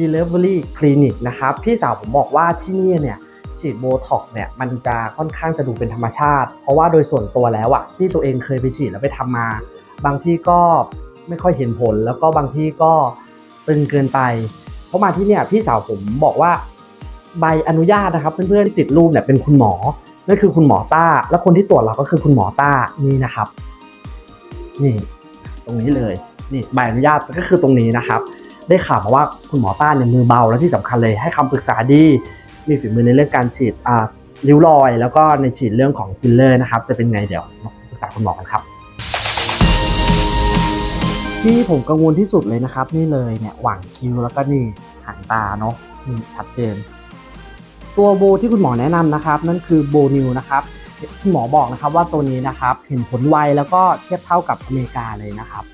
Delivery Clinic นะครับ พี่สาวผมบอกว่าที่นี่เนี่ยฉีดโบท็อกเนี่ยมันจะค่อนข้างจะดูเป็นธรรมชาติ เพราะว่าโดยส่วนตัวแล้วอะที่ตัวเองเคยไปฉีดแล้วไปทำมา บางที่ก็ไม่ค่อยเห็นผล แล้วก็บางที่ก็ตึงเกินไป เพราะมาที่เนี่ยพี่สาวผมบอกว่าใบอนุญาตนะครับ เพื่อนๆที่ติดรูปเนี่ยเป็นคุณหมอนั่นคือคุณหมอต้า แล้วคนที่ตรวจเราก็คือคุณหมอต้านี่นะครับ นี่ ตรงนี้เลยนี่ใบอนุญาตก็คือตรงนี้นะครับ ได้ข่าวมาว่าคุณหมอต้าเนี่ยมือเบาและที่สำคัญเลยให้คำปรึกษาดี มีฝีมือในเรื่องการฉีดอ่าริ้วรอย แล้วก็ในฉีดเรื่องของฟิลเลอร์นะครับ จะเป็นไงเดี๋ยวปรึกษาคุณหมอกันครับที่ผมกังวลที่สุดเลยนะครับ นี่เลยเนี่ยหว่างคิ้วแล้วก็นี่หางตาเนาะนี่ชัดเจน ตัวโบที่คุณหมอแนะนำนะครับ นั่นคือโบนิวนะครับคุณหมอบอกนะครับว่าตัวนี้นะครับ เห็นผลไวแล้วก็เทียบเท่ากับอเมริกาเลยนะครับ